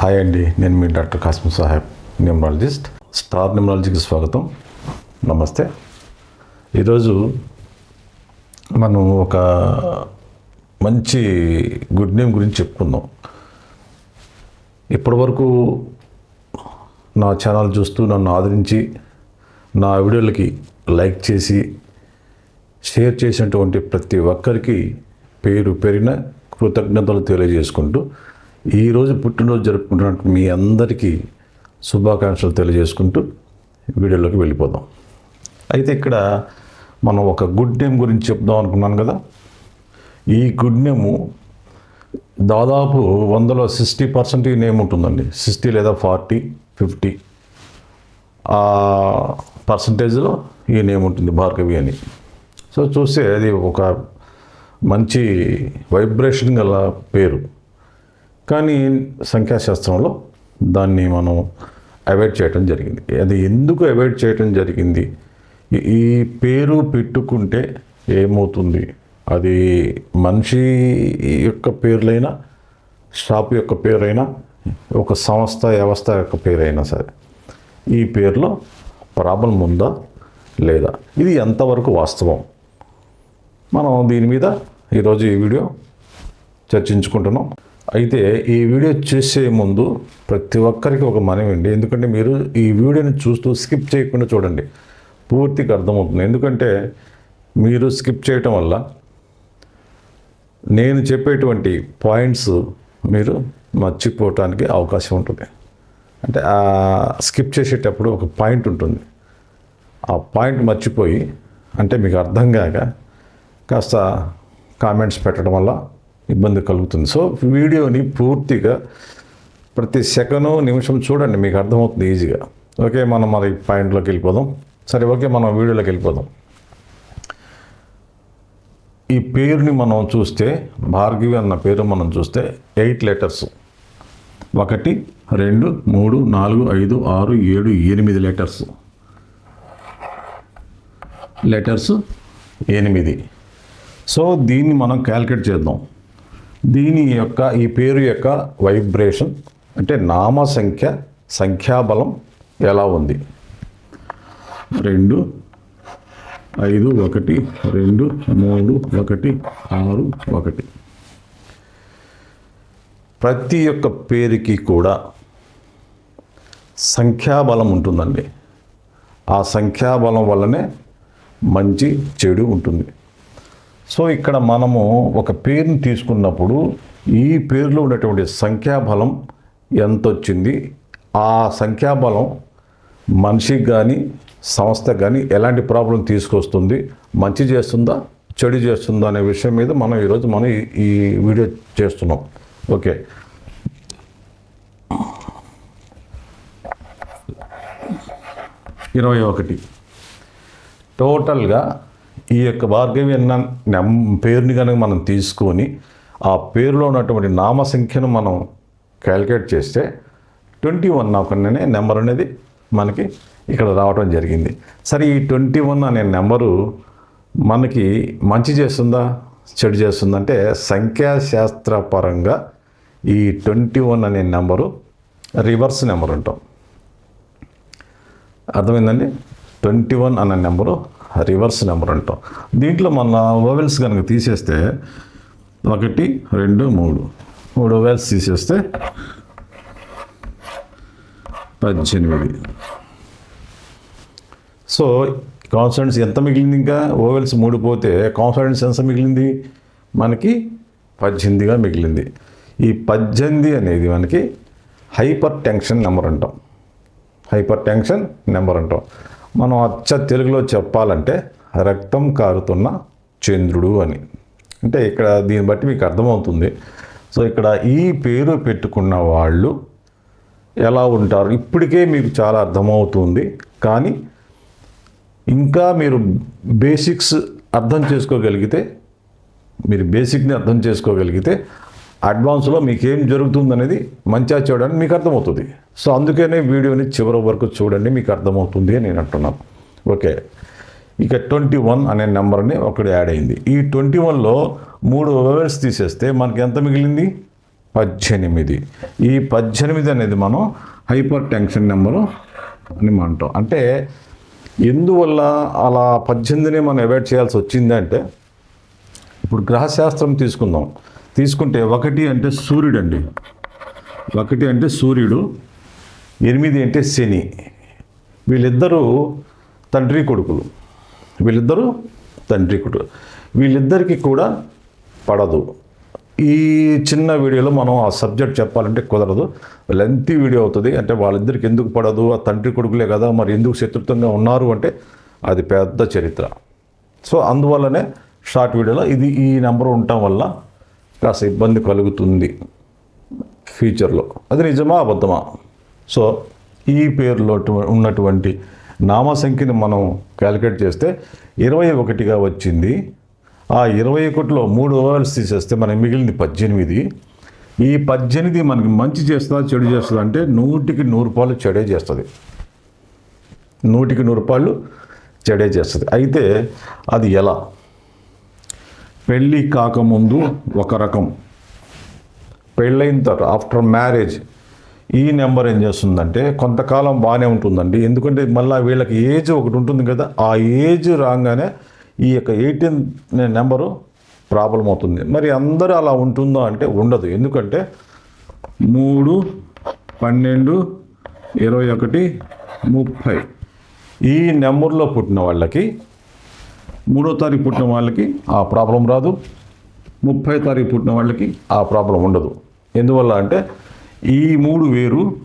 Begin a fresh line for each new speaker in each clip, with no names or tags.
Hi అండి నేను మీ doctor Kasim Saheb numerologist star న్యూమరాలజీకి స్వాగతం. నమస్తే. ఈరోజు మనం ఒక మంచి గుడ్ నేమ్ గురించి చెప్పుకుందాం. ఇప్పటివరకు నా ఛానల్ చూస్తూ నన్ను ఆదరించి నా వీడియోలకి లైక్ చేసి షేర్ చేసినటువంటి ప్రతి ఒక్కరికి పేరు పెరిగిన కృతజ్ఞతలు తెలియజేసుకుంటూ ఈరోజు పుట్టినరోజు జరుపుకుంటున్నట్టు మీ అందరికీ శుభాకాంక్షలు తెలియజేసుకుంటూ వీడియోలోకి వెళ్ళిపోదాం. అయితే ఇక్కడ మనం ఒక గుడ్ నేమ్ గురించి చెప్దాం అనుకున్నాను కదా. ఈ గుడ్ నేము దాదాపు వందలో సిక్స్టీ పర్సెంట్ ఈ నేమ్ ఉంటుందండి. సిక్స్టీ లేదా ఫార్టీ ఫిఫ్టీ ఆ పర్సంటేజ్లో ఈ నేమ్ ఉంటుంది భార్గవి అని. సో చూస్తే అది ఒక మంచి వైబ్రేషన్ గల పేరు. కానీ సంఖ్యాశాస్త్రంలో దాన్ని మనం అవాయిడ్ చేయటం జరిగింది. అది ఎందుకు అవాయిడ్ చేయటం జరిగింది? ఈ- పేరు పెట్టుకుంటే ఏమవుతుంది? అది మనిషి యొక్క పేర్లైనా షాప్ యొక్క పేరైనా ఒక సంస్థ వ్యవస్థ యొక్క పేరైనా సరే ఈ పేరులో ప్రాబ్లం ఉందా లేదా? ఇది ఎంతవరకు వాస్తవం? మనం దీని మీద ఈరోజు ఈ వీడియో చర్చించుకుంటున్నాం. అయితే ఈ వీడియో చేసే ముందు ప్రతి ఒక్కరికి ఒక మనవి అండి. ఎందుకంటే మీరు ఈ వీడియోని చూస్తూ స్కిప్ చేయకుండా చూడండి. పూర్తిగా అర్థమవుతుంది. ఎందుకంటే మీరు స్కిప్ చేయటం వల్ల నేను చెప్పేటువంటి పాయింట్స్ మీరు మర్చిపోవటానికి అవకాశం ఉంటుంది. అంటే ఆ స్కిప్ చేసేటప్పుడు ఒక పాయింట్ ఉంటుంది. ఆ పాయింట్ మర్చిపోయి అంటే మీకు అర్థం కాక కాస్త కామెంట్స్ పెట్టడం వల్ల ఇబ్బంది కలుగుతుంది. సో వీడియోని పూర్తిగా ప్రతి సెకను నిమిషం చూడండి మీకు అర్థమవుతుంది ఈజీగా. ఓకే మనం మరి పాయింట్లోకి వెళ్ళిపోదాం. సరే ఓకే మనం వీడియోలోకి వెళ్ళిపోదాం. ఈ పేరుని మనం చూస్తే భార్గవి అన్న పేరు మనం చూస్తే ఎయిట్ లెటర్స్. ఒకటి రెండు మూడు నాలుగు ఐదు ఆరు ఏడు ఎనిమిది లెటర్స్. లెటర్స్ ఎనిమిది. సో దీన్ని మనం క్యాల్కులేట్ చేద్దాం. దీని యొక్క ఈ పేరు యొక్క వైబ్రేషన్ అంటే నామ సంఖ్య సంఖ్యాబలం ఎలా ఉంది? రెండు ఐదు ఒకటి రెండు మూడు ఒకటి ఆరు ఒకటి. ప్రతి ఒక్క పేరుకి కూడా సంఖ్యాబలం ఉంటుందండి. ఆ సంఖ్యాబలం వల్లనే మంచి చెడు ఉంటుంది. సో ఇక్కడ మనము ఒక పేరుని తీసుకున్నప్పుడు ఈ పేరులో ఉన్నటువంటి సంఖ్యాబలం ఎంత వచ్చింది ఆ సంఖ్యాబలం మనిషికి కానీ సంస్థ కానీ ఎలాంటి ప్రాబ్లం తీసుకొస్తుంది? మంచి చేస్తుందా? చెడు చేస్తుందా అనే విషయం మీద మనం ఈరోజు మనం ఈ వీడియో చేస్తున్నాం. ఓకే. ఇరవై ఒకటి. టోటల్గా ఈ యొక్క భార్గవి అన్న నెం పేరుని కనుక మనం తీసుకొని ఆ పేరులో ఉన్నటువంటి నామ సంఖ్యను మనం క్యాలిక్యులేట్ చేస్తే ట్వంటీ వన్ ఒకనే నెంబర్ అనేది మనకి ఇక్కడ రావడం జరిగింది. సరే ఈ ట్వంటీ వన్ అనే నెంబరు మనకి మంచి చేస్తుందా? చెడు చేస్తుందంటే సంఖ్యాశాస్త్రపరంగా ఈ ట్వంటీ వన్ అనే నెంబరు రివర్స్ నెంబర్ ఉంటాం అర్థమైందండి? ట్వంటీ వన్ అనే నెంబరు రివర్స్ నెంబర్ అంటాం దీంట్లో మన ఓవెల్స్ కనుక తీసేస్తే ఒకటి రెండు మూడు. మూడు ఓవెల్స్ తీసేస్తే పద్దెనిమిది. సో కాన్సనెంట్స్ ఎంత మిగిలింది ఇంకా? ఓవెల్స్ మూడు పోతే కాన్సనెంట్స్ ఎంత మిగిలింది? మనకి పద్దెనిమిదిగా మిగిలింది. ఈ పద్దెనిమిది అనేది మనకి హైపర్ టెన్షన్ నెంబర్ అంటాం. హైపర్ టెన్షన్ నెంబర్ అంటాం. మనం అచ్చ తెలుగులో చెప్పాలంటే రక్తం కారుతున్న చంద్రుడు అని. అంటే ఇక్కడ దీన్ని బట్టి మీకు అర్థమవుతుంది. సో ఇక్కడ ఈ పేరు పెట్టుకున్న వాళ్ళు ఎలా ఉంటారు? ఇప్పటికే మీకు చాలా అర్థమవుతుంది. కానీ ఇంకా మీరు బేసిక్స్ అర్థం చేసుకోగలిగితే మీరు బేసిక్ని అర్థం చేసుకోగలిగితే అడ్వాన్స్లో మీకు ఏం జరుగుతుంది అనేది మంచిగా చూడడానికి మీకు అర్థమవుతుంది. సో అందుకనే వీడియోని చివరి వరకు చూడండి మీకు అర్థమవుతుంది అని నేను అంటున్నాను. ఓకే. ఇక ట్వంటీ వన్ అనే నెంబర్ని ఒకటి యాడ్ అయింది. ఈ ట్వంటీ వన్లో మూడు ఓవర్స్ తీసేస్తే మనకి ఎంత మిగిలింది? పద్దెనిమిది. ఈ పద్దెనిమిది అనేది మనం హైపర్ టెన్షన్ నెంబరు అని మనం అంటాం. అంటే ఎందువల్ల అలా పద్దెనిమిదిని మనం అవాయిడ్ చేయాల్సి వచ్చిందంటే ఇప్పుడు గ్రహశాస్త్రం తీసుకుందాం. తీసుకుంటే ఒకటి అంటే సూర్యుడు అండి ఒకటి అంటే సూర్యుడు ఎనిమిది అంటే శని. వీళ్ళిద్దరూ తండ్రి కొడుకులు. వీళ్ళిద్దరూ తండ్రి కొడుకు వీళ్ళిద్దరికీ కూడా పడదు. ఈ చిన్న వీడియోలో మనం ఆ సబ్జెక్ట్ చెప్పాలంటే కుదరదు. లెంతీ వీడియో అవుతుంది. అంటే వాళ్ళిద్దరికి ఎందుకు పడదు? ఆ తండ్రి కొడుకులే కదా మరి ఎందుకు శత్రుత్వంగా ఉన్నారు అంటే అది పెద్ద చరిత్ర. సో అందువల్లనే షార్ట్ వీడియోలో ఇది ఈ నెంబర్ ఉండటం వల్ల కాస్త ఇబ్బంది కలుగుతుంది ఫ్యూచర్లో. అది నిజమా అబద్ధమా? సో ఈ పేరులో ఉన్నటువంటి నామ సంఖ్యని మనం క్యాలిక్యులేట్ చేస్తే ఇరవై ఒకటిగా వచ్చింది. ఆ ఇరవై ఒకటిలో మూడు ఓవర్స్ తీసేస్తే మనకి మిగిలింది పద్దెనిమిది. ఈ పద్దెనిమిది మనకి మంచి చేస్తుందా చెడు చేస్తుందా అంటే నూటికి నూరు రూపాయలు చెడే చేస్తుంది. నూటికి నూరు రూపాయలు చెడే చేస్తుంది. అయితే అది ఎలా? పెళ్ళి కాకముందు ఒక రకం. పెళ్ళైన తర్వాత ఆఫ్టర్ మ్యారేజ్ ఈ నెంబర్ ఏం చేస్తుందంటే కొంతకాలం బాగానే ఉంటుందండి. ఎందుకంటే మళ్ళీ వీళ్ళకి ఏజ్ ఒకటి ఉంటుంది కదా ఆ ఏజ్ రాగానే ఈ యొక్క ఎయిటీన్ నెంబరు ప్రాబ్లం అవుతుంది. మరి అందరూ అలా ఉంటుందో అంటే ఉండదు. ఎందుకంటే మూడు పన్నెండు ఇరవై ఒకటి ముప్పై. ఈ నెంబర్లో పుట్టిన వాళ్ళకి మూడో తారీఖు పుట్టిన వాళ్ళకి ఆ ప్రాబ్లం రాదు. ముప్పై తారీఖు పుట్టిన వాళ్ళకి ఆ ప్రాబ్లం ఉండదు. ఎందువల్ల అంటే ఈ మూడు వేరు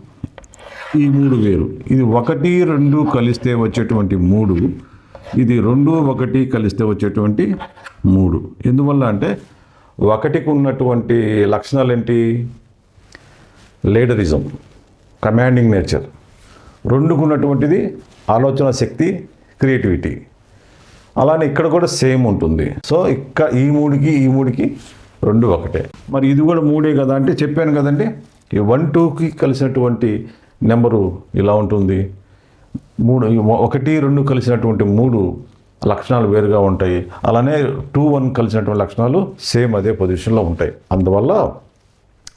ఈ మూడు వేరు. ఇది ఒకటి రెండు కలిస్తే వచ్చేటువంటి మూడు. ఇది రెండు ఒకటి కలిస్తే వచ్చేటువంటి మూడు. ఎందువల్ల అంటే ఒకటికి ఉన్నటువంటి లక్షణాలు ఏంటి? Leaderism commanding nature. రెండుకు ఉన్నటువంటిది ఆలోచన శక్తి క్రియేటివిటీ. అలానే ఇక్కడ కూడా సేమ్ ఉంటుంది. సో ఇక్కడ ఈ మూడుకి ఈ మూడుకి రెండు ఒకటే. మరి ఇది కూడా మూడే కదా? అంటే చెప్పాను కదండి ఈ వన్ టూకి కలిసినటువంటి నెంబరు ఇలా ఉంటుంది. మూడు ఒకటి రెండు కలిసినటువంటి మూడు లక్షణాలు వేరుగా ఉంటాయి. అలానే టూ వన్ కలిసినటువంటి లక్షణాలు సేమ్ అదే పొజిషన్లో ఉంటాయి. అందువల్ల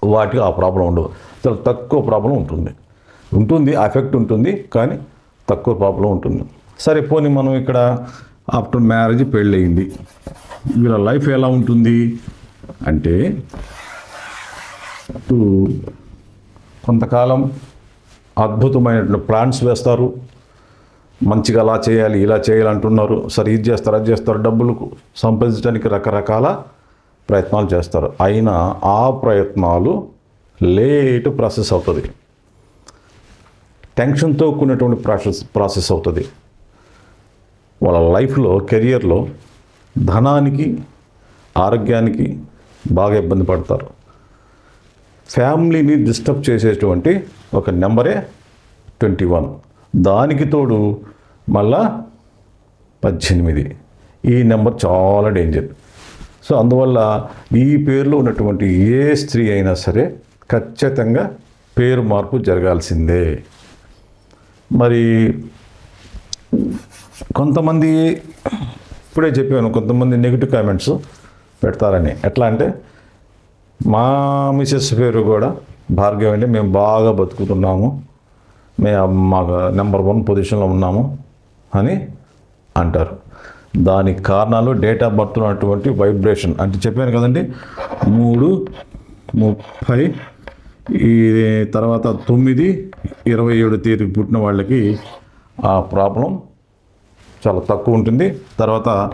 వాటికి ఆ ప్రాబ్లం ఉండదు. చాలా తక్కువ ప్రాబ్లం ఉంటుంది. ఉంటుంది ఎఫెక్ట్ ఉంటుంది కానీ తక్కువ ప్రాబ్లం ఉంటుంది. సరే పోనీ మనం ఇక్కడ ఆఫ్టర్ మ్యారేజ్ పెళ్ళయింది. వీళ్ళ లైఫ్ ఎలా ఉంటుంది? అంటే కొంతకాలం అద్భుతమైనటువంటి ప్లాన్స్ వేస్తారు. మంచిగా అలా చేయాలి ఇలా చేయాలి అంటున్నారు. సరే ఇది చేస్తారు అది చేస్తారు. డబ్బులు సంపాదించడానికి రకరకాల ప్రయత్నాలు చేస్తారు. అయినా ఆ ప్రయత్నాలు లేట్ ప్రాసెస్ అవుతుంది. టెన్షన్తో కూడినటువంటి ప్రాసెస్ ప్రాసెస్ అవుతుంది. వాళ్ళ లైఫ్లో కెరియర్లో ధనానికి ఆరోగ్యానికి బాగా ఇబ్బంది పడతారు. ఫ్యామిలీని డిస్టర్బ్ చేసేటువంటి ఒక నెంబరే ట్వంటీ వన్. దానికి తోడు మళ్ళా పద్దెనిమిది. ఈ నెంబర్ చాలా డేంజర్. సో అందువల్ల ఈ పేరులో ఉన్నటువంటి ఏ స్త్రీ అయినా సరే ఖచ్చితంగా పేరు మార్పు జరగాల్సిందే. మరి కొంతమంది ఇప్పుడే చెప్పాను కొంతమంది నెగిటివ్ కామెంట్స్ పెడతారని. ఎట్లా అంటే మా మిసెస్ పేరు కూడా భార్గవి అంటే మేము బాగా బతుకుతున్నాము. మేము మాకు నెంబర్ వన్ పొజిషన్లో ఉన్నాము అని అంటారు. దానికి కారణాలు డేట్ ఆఫ్ బర్త్ ఉన్నటువంటి వైబ్రేషన్ అంటే చెప్పాను కదండి మూడు ముప్పై ఈ తర్వాత తొమ్మిది ఇరవై ఏడు తేదీ పుట్టిన వాళ్ళకి ఆ ప్రాబ్లం చాలా తక్కువ ఉంటుంది. తర్వాత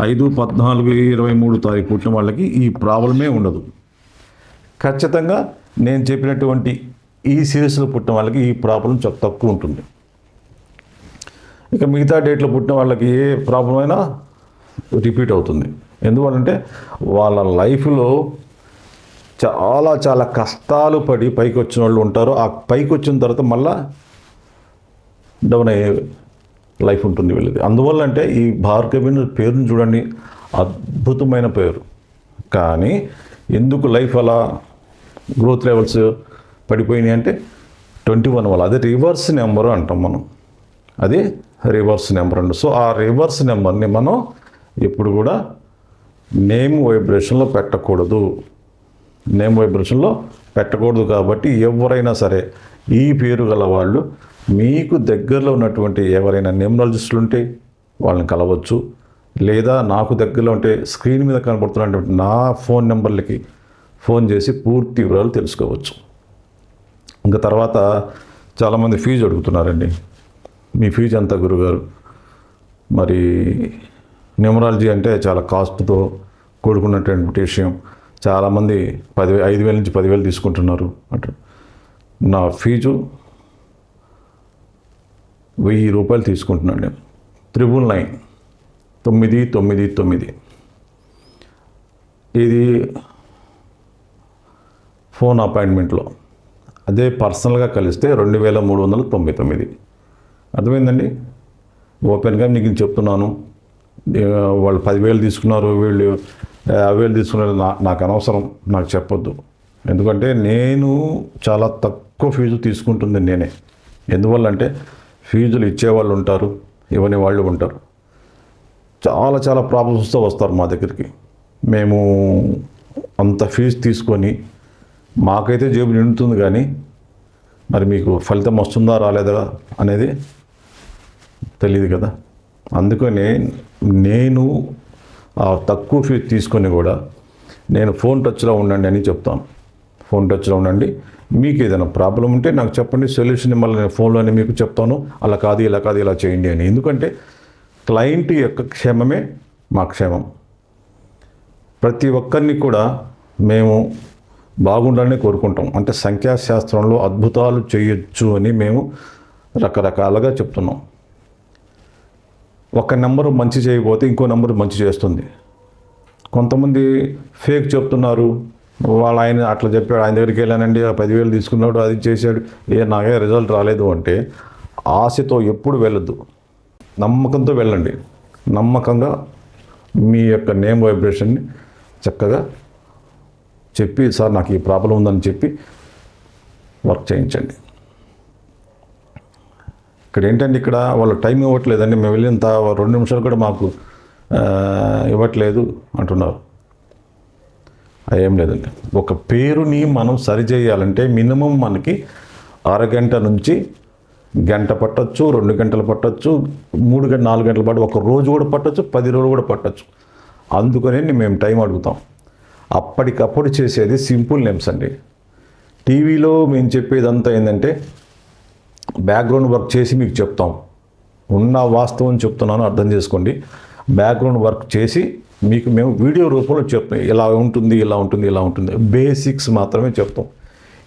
ఐదు పద్నాలుగు ఇరవై మూడు తారీఖు పుట్టిన వాళ్ళకి ఈ ప్రాబ్లమే ఉండదు. ఖచ్చితంగా నేను చెప్పినటువంటి ఈ సిరీస్లో పుట్టిన వాళ్ళకి ఈ ప్రాబ్లం చాలా తక్కువ ఉంటుంది. ఇక మిగతా డేట్లో పుట్టిన వాళ్ళకి ఏ ప్రాబ్లం అయినా రిపీట్ అవుతుంది. ఎందువల్లంటే వాళ్ళ లైఫ్లో చాలా చాలా కష్టాలు పడి పైకి వచ్చిన వాళ్ళు ఉంటారు. ఆ పైకి వచ్చిన తర్వాత మళ్ళా డౌన్ అయ్యే లైఫ్ ఉంటుంది వీళ్ళది. అందువల్ల అంటే ఈ భార్గవిని పేరుని చూడండి అద్భుతమైన పేరు. కానీ ఎందుకు లైఫ్ అలా గ్రోత్ లెవెల్స్ పడిపోయినాయి అంటే ట్వంటీ వన్ వల్ల. అదే రివర్స్ నెంబర్ అంటాం మనం. అది రివర్స్ నెంబర్ అండి. సో ఆ రివర్స్ నెంబర్ని మనం ఎప్పుడు కూడా నేమ్ వైబ్రేషన్లో పెట్టకూడదు. నేమ్ వైబ్రేషన్లో పెట్టకూడదు కాబట్టి ఎవరైనా సరే ఈ పేరు గల వాళ్ళు మీకు దగ్గరలో ఉన్నటువంటి ఎవరైనా న్యూమరాలజిస్టులు ఉంటే వాళ్ళని కలవచ్చు. లేదా నాకు దగ్గరలో ఉంటే స్క్రీన్ మీద కనబడుతున్నటువంటి నా ఫోన్ నెంబర్లకి ఫోన్ చేసి పూర్తి వివరాలు తెలుసుకోవచ్చు. ఇంకా తర్వాత చాలామంది ఫీజు అడుగుతున్నారండి. మీ ఫీజు ఎంత గురుగారు? మరి న్యూమరాలజీ అంటే చాలా కాస్ట్తో కూడుకున్నటువంటి విషయం. చాలామంది పదివే ఐదు వేల నుంచి పదివేలు తీసుకుంటున్నారు అంటారు. నా ఫీజు వెయ్యి రూపాయలు తీసుకుంటున్నాను నేను. Triple nine. తొమ్మిది తొమ్మిది తొమ్మిది. ఇది ఫోన్ అపాయింట్మెంట్లో. అదే పర్సనల్గా కలిస్తే రెండు వేల మూడు వందల తొంభై తొమ్మిది. అర్థమైందండి? ఓపెన్గా నీకు నేను చెప్తున్నాను. వాళ్ళు పదివేలు తీసుకున్నారు వీళ్ళు యాభై వేలు తీసుకున్నారు నా నాకు అనవసరం నాకు చెప్పొద్దు. ఎందుకంటే నేను చాలా తక్కువ ఫీజు తీసుకుంటుంది నేనే. ఎందువల్ల అంటే ఫీజులు ఇచ్చేవాళ్ళు ఉంటారు ఇవ్వని వాళ్ళు ఉంటారు. చాలా చాలా ప్రాబ్లమ్స్తో వస్తారు మా దగ్గరికి. మేము అంత ఫీజు తీసుకొని మాకైతే జేబు నిండుతుంది కానీ మరి మీకు ఫలితం వస్తుందా రాలేదా అనేది తెలియదు కదా. అందుకనే నేను ఆ తక్కువ ఫీజు తీసుకొని కూడా నేను ఫోన్ టచ్లో ఉండండి అని చెప్తాను. ఫోన్ టచ్లో ఉండండి. మీకు ఏదైనా ప్రాబ్లం ఉంటే నాకు చెప్పండి సొల్యూషన్ మళ్ళీ నేను ఫోన్లోనే మీకు చెప్తాను. అలా కాదు ఇలా కాదు ఇలా చేయండి అని. ఎందుకంటే క్లయింట్ యొక్క క్షేమమే మా క్షేమం. ప్రతి ఒక్కరిని కూడా మేము బాగుండాలని కోరుకుంటాం. అంటే సంఖ్యాశాస్త్రంలో అద్భుతాలు చేయొచ్చు అని మేము రకరకాలుగా చెప్తున్నాం. ఒక నెంబరు మంచి చేయకపోతే ఇంకో నెంబరు మంచి చేస్తుంది. కొంతమంది ఫేక్ చెప్తున్నారు. వాళ్ళ ఆయన అట్లా చెప్పాడు. ఆయన దగ్గరికి వెళ్ళానండి. ఆ పదివేలు తీసుకున్నాడు అది చేశాడు. ఏ నాకే రిజల్ట్ రాలేదు అంటే ఆశతో ఎప్పుడు వెళ్ళొద్దు. నమ్మకంతో వెళ్ళండి. నమ్మకంగా మీ యొక్క నేమ్ వైబ్రేషన్ని చక్కగా చెప్పి సార్ నాకు ఈ ప్రాబ్లం ఉందని చెప్పి వర్క్ చేయించండి. ఇక్కడ ఏంటంటే ఇక్కడ? వాళ్ళు టైం ఇవ్వట్లేదండి. మేము వెళ్ళిన రెండు నిమిషాలు కూడా మాకు ఇవ్వట్లేదు అంటున్నారు. ఏం లేదండి. ఒక పేరుని మనం సరిచేయాలంటే మినిమం మనకి అరగంట నుంచి గంట పట్టొచ్చు రెండు గంటలు పట్టొచ్చు మూడు గంట నాలుగు గంటల పాటు ఒక రోజు కూడా పట్టొచ్చు పది రోజులు కూడా పట్టొచ్చు. అందుకని మేము టైం అడుగుతాం. అప్పటికప్పుడు చేసేది సింపుల్ నేమ్స్ అండి. టీవీలో మేము చెప్పేదంతా ఏంటంటే బ్యాక్గ్రౌండ్ వర్క్ చేసి మీకు చెప్తాం. ఉన్న వాస్తవం చెప్తున్నాను అర్థం చేసుకోండి. బ్యాక్గ్రౌండ్ వర్క్ చేసి మీకు మేము వీడియో రూపంలో చెప్తాం. ఇలా ఉంటుంది ఇలా ఉంటుంది ఇలా ఉంటుంది. బేసిక్స్ మాత్రమే చెప్తాం.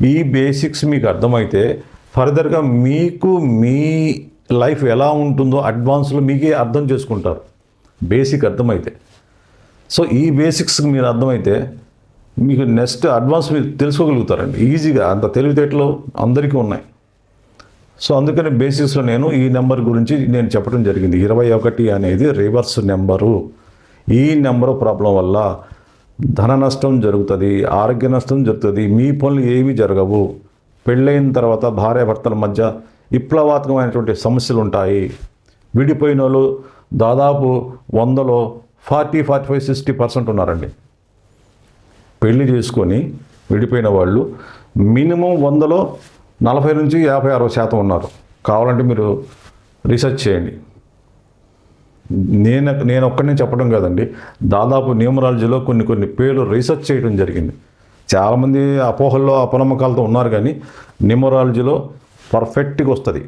ఈ బేసిక్స్ మీకు అర్థమైతే ఫర్దర్గా మీకు మీ లైఫ్ ఎలా ఉంటుందో అడ్వాన్స్లో మీకే అర్థం చేసుకుంటారు. బేసిక్ అర్థమైతే. సో ఈ బేసిక్స్ మీరు అర్థమైతే మీకు నెక్స్ట్ అడ్వాన్స్ మీరు తెలుసుకోగలుగుతారండి. ఈజీగా అంత తెలివితేటలు అందరికీ ఉన్నాయి. సో అందుకని బేసిస్లో నేను ఈ నెంబర్ గురించి నేను చెప్పడం జరిగింది. ఇరవై ఒకటి అనేది రివర్స్ నెంబరు. ఈ నెంబరు ప్రాబ్లం వల్ల ధన నష్టం జరుగుతుంది ఆరోగ్య నష్టం జరుగుతుంది మీ పనులు ఏమీ జరగవు. పెళ్ళైన తర్వాత భార్యాభర్తల మధ్య విప్లవాత్మకమైనటువంటి సమస్యలు ఉంటాయి. విడిపోయిన వాళ్ళు దాదాపు వందలో forty forty five sixty percent ఉన్నారండి. పెళ్ళి చేసుకొని విడిపోయిన వాళ్ళు మినిమం వందలో నలభై నుంచి యాభై అరవై శాతం ఉన్నారు. కావాలంటే మీరు రీసెర్చ్ చేయండి. నేను నేను ఒక్కడిని చెప్పడం కాదండి. దాదాపు న్యూమరాలజీలో కొన్ని కొన్ని పేర్లు రీసెర్చ్ చేయడం జరిగింది. చాలామంది అపోహల్లో అపనమ్మకాలతో ఉన్నారు కానీ న్యూమరాలజీలో పర్ఫెక్ట్గా వస్తుంది.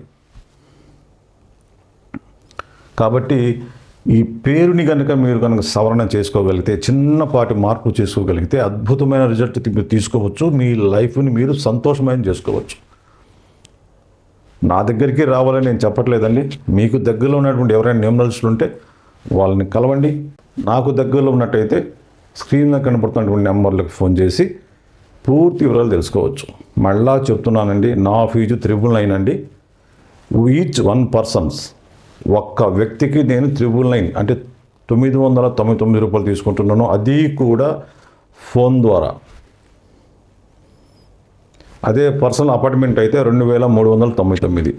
కాబట్టి ఈ పేరుని కనుక మీరు కనుక సవరణ చేసుకోగలిగితే చిన్నపాటి మార్పు చేసుకోగలిగితే అద్భుతమైన రిజల్ట్ మీరు తీసుకోవచ్చు. మీ లైఫ్ని మీరు సంతోషమైన చేసుకోవచ్చు. నా దగ్గరికి రావాలని నేను చెప్పట్లేదండి. మీకు దగ్గరలో ఉన్నటువంటి ఎవరైనా న్యూమరల్స్లు ఉంటే వాళ్ళని కలవండి. నాకు దగ్గరలో ఉన్నట్టయితే స్క్రీన్ మీద నెంబర్లకు ఫోన్ చేసి పూర్తి వివరాలు తెలుసుకోవచ్చు. మళ్ళా చెప్తున్నానండి నా ఫీజు త్రిబుల్ నైన్ అండి. ఈచ్ వన్ పర్సన్స్ ఒక్క వ్యక్తికి నేను త్రిబుల్ నైన్ అంటే తొమ్మిది వందల తొంభై తొమ్మిది రూపాయలు తీసుకుంటున్నాను. అది కూడా ఫోన్ ద్వారా. అదే పర్సనల్ అపార్ట్మెంట్ అయితే రెండు వేల మూడు వందల తొంభై తొమ్మిది.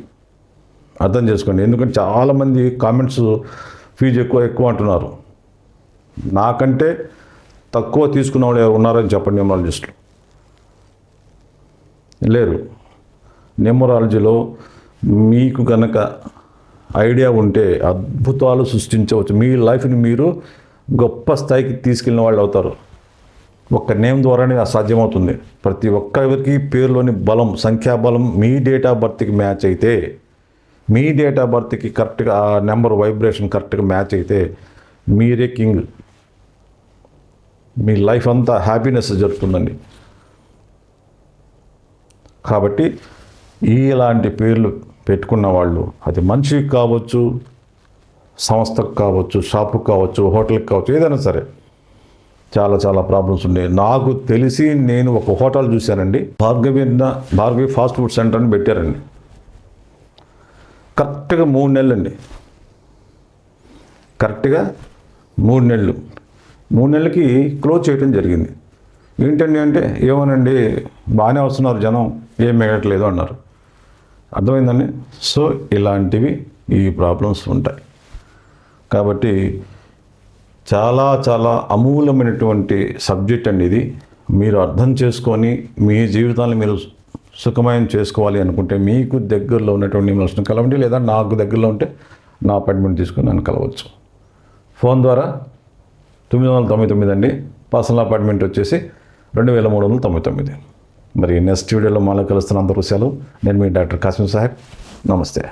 అర్థం చేసుకోండి. ఎందుకంటే చాలామంది కామెంట్స్ ఫీజు ఎక్కువ ఎక్కువ అంటున్నారు. నాకంటే తక్కువ తీసుకున్న వాళ్ళు ఎవరు ఉన్నారని చెప్పండి న్యూమరాలజిస్టులు. లేరు. న్యూమరాలజీలో మీకు కనుక ఐడియా ఉంటే అద్భుతాలు సృష్టించవచ్చు. మీ లైఫ్ని మీరు గొప్ప స్థాయికి తీసుకెళ్ళిన వాళ్ళు అవుతారు. ఒక్క నేమ్ ద్వారానే అసాధ్యమవుతుంది. ప్రతి ఒక్కరికి పేరులోని బలం సంఖ్యాబలం మీ డేట్ ఆఫ్ బర్త్కి మ్యాచ్ అయితే మీ డేట్ ఆఫ్ బర్త్కి కరెక్ట్గా ఆ నెంబర్ వైబ్రేషన్ కరెక్ట్గా మ్యాచ్ అయితే మీరే కింగ్. మీ లైఫ్ అంతా హ్యాపీనెస్ జరుగుతుందండి కాబట్టి ఇలాంటి పేర్లు పెట్టుకున్న వాళ్ళు అది మనిషికి కావచ్చు సంస్థకు కావచ్చు షాపుకి కావచ్చు హోటల్కి కావచ్చు ఏదైనా సరే చాలా చాలా ప్రాబ్లమ్స్ ఉన్నాయి నాకు తెలిసి నేను ఒక హోటల్ చూశానండి. Bhargavi Bhargavi fast food centre అని పెట్టారండి. కరెక్ట్గా మూడు నెలలు అండి కరెక్ట్గా మూడు నెలలు. మూడు నెలలకి క్లోజ్ చేయడం జరిగింది. ఏంటండి అంటే ఏమోనండి బాగానే వస్తున్నారు జనం ఏం మిగట్లేదు అన్నారు. అర్థమైందండి? సో ఇలాంటివి ఈ ప్రాబ్లమ్స్ ఉంటాయి. కాబట్టి చాలా చాలా అమూల్యమైనటువంటి సబ్జెక్ట్ అండి ఇది. మీరు అర్థం చేసుకొని మీ జీవితాన్ని మీరు సుఖమయం చేసుకోవాలి అనుకుంటే మీకు దగ్గరలో ఉన్నటువంటి మిమ్మల్ని కలవండి లేదా నాకు దగ్గరలో ఉంటే నా అపాయింట్మెంట్ తీసుకుని నన్ను కలవచ్చు. ఫోన్ ద్వారా తొమ్మిది వందల తొంభై తొమ్మిది అండి. పర్సనల్ అపాయింట్మెంట్ వచ్చేసి రెండు వేల మూడు వందల తొంభై తొమ్మిది. మరి నెక్స్ట్ వీడియోలో మళ్ళీ కలుస్తున్న అందరూ సెలవు. నేను మీ డాక్టర్ కాసిం సాహెబ్. నమస్తే.